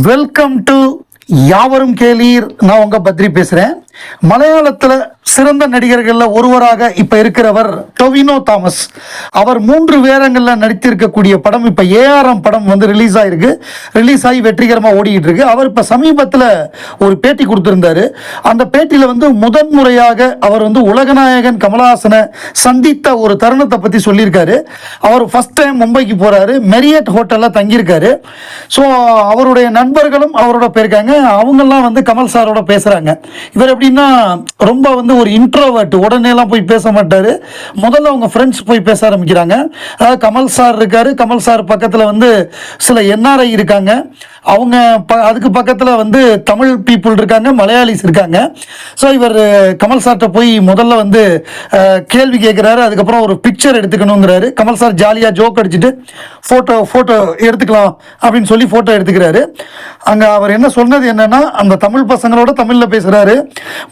Welcome to யாவரும் கேளீர். நான் உங்க பத்ரி பேசுறேன். மலையாளத்துல சிறந்த நடிகர்கள்ல ஒருவராக இப்ப இருக்கிறவர் டொவினோ தாமஸ். அவர் மூன்று வேரங்கள்ல நடித்திருக்கக்கூடிய படம் இப்ப ஏஆர்எம் படம் வந்து ரிலீஸ் ஆயிருக்கு. ரிலீஸ் ஆகி வெற்றிகரமா ஓடிட்டு இருக்கு. அவர் இப்ப சமீபத்துல ஒரு பேட்டி கொடுத்திருந்தாரு. அந்த பேட்டியில வந்து முதன்முறையாக அவர் வந்து உலகநாயகன் கமலஹாசனை சந்தித்த ஒரு தருணத்தை பத்தி சொல்லியிருக்காரு. அவர் ஃபர்ஸ்ட் டைம் மும்பைக்கு போறாரு. மெரியட் ஹோட்டல்ல தங்கியிருக்காரு. ஸோ அவருடைய நண்பர்களும் அவரோட போயிருக்காங்க. அவங்கெல்லாம் வந்து கமல் சாரோட பேசுறாங்க. இவர் எப்படின்னா ரொம்ப வந்து ஒரு இன்ட்ரோவர்ட் உடனேலாம் போய் பேச மாட்டார். முதல்ல அவங்க ஃப்ரெண்ட்ஸ் போய் பேச ஆரம்பிக்கிறாங்க. அதாவது கமல் சார் இருக்கார். கமல் சார் பக்கத்தில் வந்து சில என்ஆர்ஐ இருக்காங்க. அவங்க ப அதுக்கு பக்கத்தில் வந்து தமிழ் பீப்புள் இருக்காங்க மலையாளிஸ் இருக்காங்க. ஸோ இவர் கமல் சார்கிட்ட போய் முதல்ல வந்து கேள்வி கேட்குறாரு அதுக்கப்புறம் ஒரு பிக்சர் எடுத்துக்கணுங்கிறாரு. கமல் சார் ஜாலியாக ஜோக் அடிச்சுட்டு ஃபோட்டோ ஃபோட்டோ எடுத்துக்கலாம் அப்படின்னு சொல்லி ஃபோட்டோ எடுத்துக்கிறாரு. அங்கே அவர் என்ன சொன்னது என்னன்னா அந்த தமிழ் பசங்களோட தமிழில் பேசுகிறாரு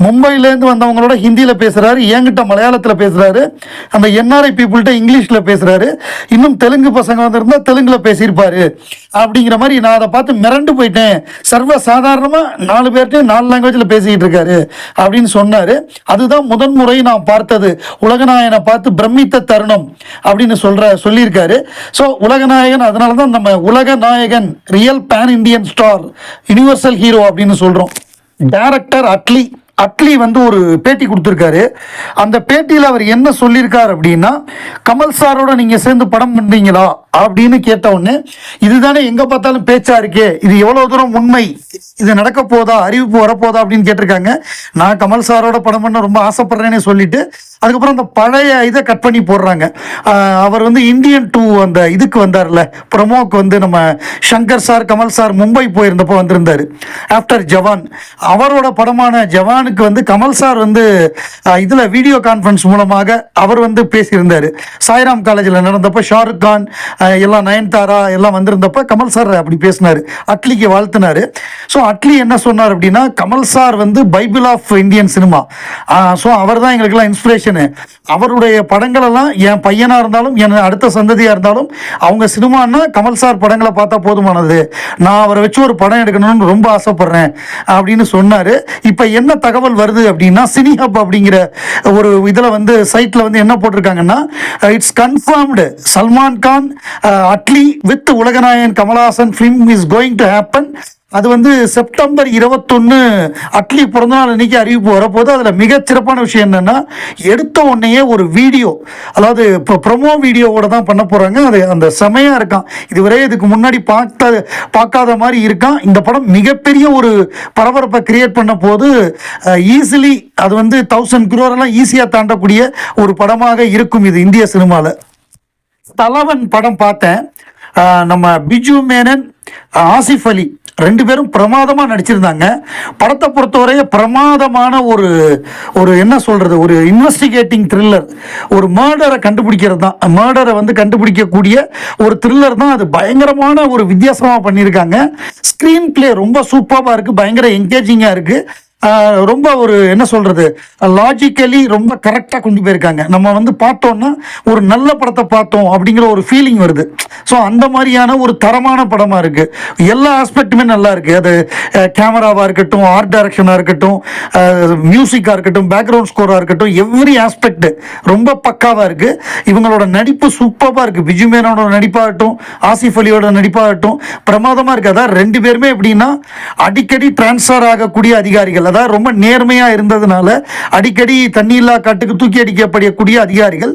மும்பையிலேருந்து வந்தவங்களோட ஹிந்தியில் பேசுகிறாரு என்கிட்ட மலையாளத்தில் பேசுகிறாரு அந்த என்ஆர்ஐ பீப்புள்கிட்ட இங்கிலீஷில் பேசுகிறாரு இன்னும் தெலுங்கு பசங்க வந்திருந்தால் தெலுங்கில் பேசியிருப்பாரு அப்படிங்கிற மாதிரி நான் அதை பார்த்து மிரண்டு போயிட்டேன். சர்வ சாதாரணமாக நாலு பேர்ட்டையும் நாலு லாங்குவேஜில் பேசிக்கிட்டு இருக்காரு அப்படின்னு சொன்னார். அதுதான் முதன்முறை நான் பார்த்தது. உலகநாயனை பார்த்து பிரமித்த தருணம் அப்படின்னு சொல்கிற சொல்லியிருக்காரு. ஸோ உலகநாயகன் அதனால தான் நம்ம உலக நாயகன் real pan Indian star universal hero அப்படின்னு சொல்கிறோம் டேரக்டர் அட்லி அட்லி வந்து ஒரு பேட்டி கொடுத்துருக்காரு. அந்த பேட்டியில் அவர் என்ன சொல்லியிருக்கார் அப்படின்னா கமல் சாரோட நீங்கள் சேர்ந்து படம் பண்ணுறீங்களா அப்படின்னு கேட்ட உடனே இதுதானே எங்கே பார்த்தாலும் பேச்சா இருக்கே. இது எவ்வளோ தூரம் உண்மை? இது நடக்க போதா? அறிவிப்பு வரப்போதா? அப்படின்னு கேட்டிருக்காங்க. நான் கமல் சாரோட படம் பண்ண ரொம்ப ஆசைப்படுறேன்னு சொல்லிட்டு அதுக்கப்புறம் அந்த பழைய இதை கட் பண்ணி போடுறாங்க. அவர் வந்து இந்தியன் டூ அந்த இதுக்கு வந்தார்ல ப்ரமோக்கு வந்து நம்ம சங்கர் சார் கமல் சார் மும்பை போயிருந்தப்போ வந்திருந்தார். ஆஃப்டர் ஜவான் அவரோட படமான ஜவான் ஜவானுக்கு வந்து கமல் சார் வந்து இதில் வீடியோ கான்ஃபரன்ஸ் மூலமாக அவர் வந்து பேசியிருந்தார். சாய்ராம் காலேஜில் நடந்தப்போ ஷாருக் கான் எல்லாம் நயன்தாரா எல்லாம் வந்திருந்தப்ப கமல் சார் அப்படி பேசினார். அட்லிக்கு வாழ்த்தினார். ஸோ அட்லி என்ன சொன்னார் அப்படின்னா கமல் சார் வந்து bible of Indian cinema. So அவர் தான் எங்களுக்கெல்லாம் இன்ஸ்பிரேஷனு அவருடைய படங்கள் எல்லாம் என் பையனாக இருந்தாலும் என் அடுத்த சந்ததியாக இருந்தாலும் அவங்க சினிமான்னா கமல் சார் படங்களை பார்த்தா போதுமானது. நான் அவரை வச்சு ஒரு படம் எடுக்கணும்னு ரொம்ப ஆசைப்படுறேன் அப்படின்னு சொன்னார். இப்போ என்ன தகவல் வருது அப்படின்னா சினி ஹப் அப்படிங்கிற ஒரு இதில் வந்து சைட்டில் வந்து என்ன போட்டிருக்காங்கன்னா it's confirmed Salman Khan Atlee with Ulaganayagan Kamal Haasan film is going to happen அது வந்து செப்டம்பர் இருபத்தொன்று அட்லி பிறந்தநாள் அன்றைக்கி அறிவிப்பு வரப்போது அதில் மிகச்சிறப்பான விஷயம் என்னென்னா எடுத்த உடனேயே ஒரு வீடியோ அதாவது இப்போ ப்ரொமோ வீடியோவோட தான் பண்ண போகிறாங்க அது அந்த செமையாக இருக்கான். இதுவரை இதுக்கு முன்னாடி பார்த்த பார்க்காத மாதிரி இருக்கான். இந்த படம் மிகப்பெரிய ஒரு பரபரப்பை கிரியேட் பண்ண போது ஈஸிலி அது வந்து தௌசண்ட் குரோரெல்லாம் ஈஸியாக தாண்டக்கூடிய ஒரு படமாக இருக்கும் இது இந்திய சினிமாவில் தலைவன் படம் பார்த்தேன். நம்ம பிஜு மேனன் ஆசிஃப் அலி ரெண்டு பேரும் பிரமாதமாக நடிச்சிருந்தாங்க. படத்தை பொறுத்தவரைய பிரமாதமான ஒரு ஒரு என்ன சொல்கிறது ஒரு இன்வெஸ்டிகேட்டிங் த்ரில்லர் ஒரு மர்டரை கண்டுபிடிக்கிறது தான். மர்டரை வந்து கண்டுபிடிக்கக்கூடிய ஒரு த்ரில்லர் தான். அது பயங்கரமான ஒரு வித்தியாசமாக பண்ணியிருக்காங்க. ஸ்க்ரீன் ப்ளே ரொம்ப சூப்பராக இருக்குது பயங்கர என்கேஜிங்காக இருக்குது ரொம்ப ஒரு என்ன சொல்றது லாஜிக்கலி ரொம்ப கரெக்டாக கொண்டு போயிருக்காங்க. நம்ம வந்து பார்த்தோம்னா ஒரு நல்ல படத்தை பார்த்தோம் அப்படிங்கிற ஒரு ஃபீலிங் வருது. ஸோ அந்த மாதிரியான ஒரு தரமான படமாக இருக்கு. எல்லா ஆஸ்பெக்ட்டுமே நல்லா இருக்கு. அது கேமராவாக இருக்கட்டும் ஆர்ட் டைரக்ஷனாக இருக்கட்டும் மியூசிக்காக இருக்கட்டும் பேக்ரவுண்ட் ஸ்கோராக இருக்கட்டும் எவ்ரி ஆஸ்பெக்ட் ரொம்ப பக்காவாக இருக்கு. இவங்களோட நடிப்பு சூப்பராக இருக்கு. பிஜு மேனோட நடிப்பாகட்டும் ஆசிஃப் அலியோட நடிப்பாகட்டும் பிரமாதமாக இருக்கு. அதான் ரெண்டு பேருமே எப்படின்னா அடிக்கடி டிரான்ஸ்ஃபர் ஆகக்கூடிய அதிகாரிகள். அதாவது ரொம்ப நேர்மையாக இருந்ததுனால அடிக்கடி தண்ணியில்லா காட்டுக்கு தூக்கி அடிக்கப்படக்கூடிய அதிகாரிகள்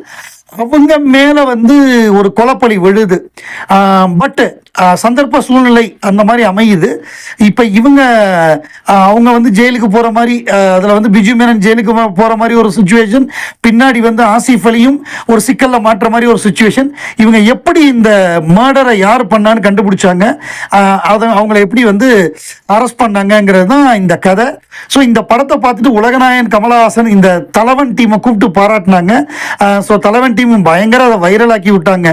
அவங்க மேலே வந்து ஒரு கொலப்பழி விழுது. பட்டு சந்தர்ப்ப சூழ்நிலை அந்த மாதிரி அமையுது. இப்போ இவங்க அவங்க வந்து ஜெயிலுக்கு போகிற மாதிரி அதில் வந்து பிஜு மேனன் ஜெயிலுக்கு போகிற மாதிரி ஒரு சுச்சுவேஷன் பின்னாடி வந்து ஆசிஃப் அலியும் ஒரு சிக்கலில் மாற்ற மாதிரி ஒரு சுச்சுவேஷன் இவங்க எப்படி இந்த மர்டரை யார் பண்ணான்னு கண்டுபிடிச்சாங்க. அதை அவங்கள எப்படி வந்து அரெஸ்ட் பண்ணாங்கங்கிறது தான் இந்த கதை. ஸோ இந்த படத்தை பார்த்துட்டு உலகநாயன் கமலஹாசன் இந்த தலைவன் டீமை கூப்பிட்டு பாராட்டினாங்க. ஸோ தலைவன் டீம் பயங்கர அதை வைரலாக்கி விட்டாங்க.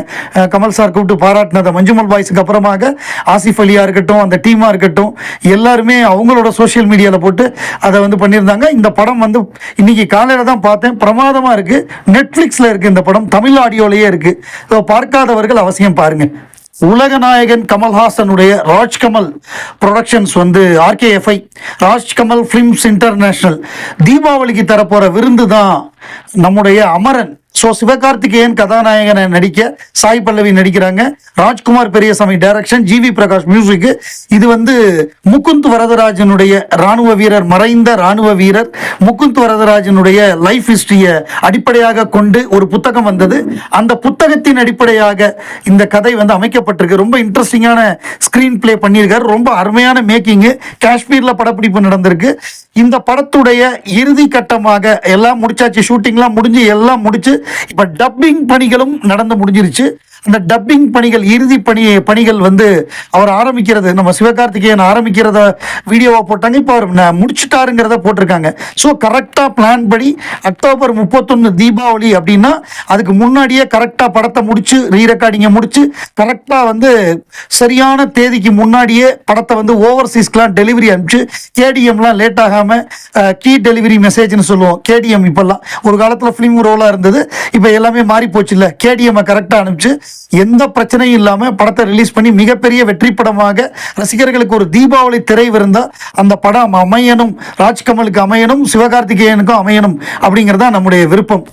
கமல் சார் கூப்பிட்டு பாராட்டினதை. மஞ்சுமல் பாய்ஸுக்கு அப்புறமாக ஆசிஃப் அலியா இருக்கட்டும் அந்த டீமாக இருக்கட்டும் எல்லாருமே அவங்களோட சோஷியல் மீடியாவில் போட்டு அதை வந்து பண்ணியிருந்தாங்க. இந்த படம் வந்து இன்னைக்கு காலையில் தான் பார்த்தேன். பிரமாதமாக இருக்குது நெட்ஃப்ளிக்ஸில் இருக்குது இந்த படம். தமிழ் ஆடியோலேயே இருக்குது ஸோ பார்க்காதவர்கள் அவசியம் பாருங்கள் உலகநாயகன் கமல்ஹாசனுடைய ராஜ்கமல் ப்ரொடக்ஷன்ஸ் வந்து ஆர்கேஎஃப்ஐ ராஜ்கமல் ஃபிலிம்ஸ் இன்டர்நேஷ்னல் தீபாவளிக்கு தரப்போகிற விருந்து தான் நம்முடைய அமரன். ஸோ சிவகார்த்திகேயன் கதாநாயகனை நடிக்க சாய் பல்லவி நடிக்கிறாங்க. Rajkumar Periyasamy direction GV Prakash music இது வந்து முகுந்த் வரதராஜனுடைய ராணுவ வீரர் மறைந்த ராணுவ வீரர். முகுந்த் வரதராஜனுடைய லைஃப் ஹிஸ்டரியை அடிப்படையாக கொண்டு ஒரு புத்தகம் வந்தது. அந்த புத்தகத்தின் அடிப்படையாக இந்த கதை வந்து அமைக்கப்பட்டிருக்கு. ரொம்ப இன்ட்ரெஸ்டிங்கான ஸ்க்ரீன் ப்ளே பண்ணியிருக்காரு. ரொம்ப அருமையான மேக்கிங்கு காஷ்மீரில் படப்பிடிப்பு நடந்திருக்கு. இந்த படத்துடைய இறுதி கட்டமாக எல்லாம் முடிச்சாச்சு. ஷூட்டிங்லாம் முடிஞ்சு எல்லாம் முடிச்சு இப்போ டப்பிங் பணிகளும் நடந்து முடிஞ்சிருச்சு. அந்த டப்பிங் பணிகள் இறுதி பணி பணிகள் வந்து அவர் ஆரம்பிக்கிறது. நம்ம சிவகார்த்திகேயன் ஆரம்பிக்கிறத வீடியோவாக போட்டாங்க. இப்போ அவர் ந- போட்டிருக்காங்க. ஸோ கரெக்டாக பிளான் படி அக்டோபர் முப்பத்தொன்று தீபாவளி அப்படின்னா அதுக்கு முன்னாடியே கரெக்டாக படத்தை முடிச்சு ரீ ரெக்கார்டிங்கை முடிச்சு கரெக்டாக வந்து சரியான தேதிக்கு முன்னாடியே படத்தை வந்து ஓவர்சீஸ்க்கெலாம் டெலிவரி அனுப்பிச்சு கேடிஎம்லாம் லேட் ஆகாமல் கீ டெலிவரி மெசேஜ்னு சொல்லுவோம். கேடிஎம் இப்போல்லாம். ஒரு காலத்தில் ஃபிலிம் ரோலாக இருந்தது. இப்போ எல்லாமே மாறி போச்சு இல்லை கேடிஎம்மை கரெக்டாக அனுப்பிச்சு எந்த பிரச்சனையும் இல்லாமல் படத்தை ரிலீஸ் பண்ணி மிகப்பெரிய வெற்றி படமாக ரசிகர்களுக்கு ஒரு தீபாவளி திரை விருந்தா அந்த படம் அமையணும் ராஜ்கமலுக்கு அமையணும் சிவகார்த்திகேயனுக்கும் அமையணும் அப்படிங்கிறது நம்முடைய விருப்பம்.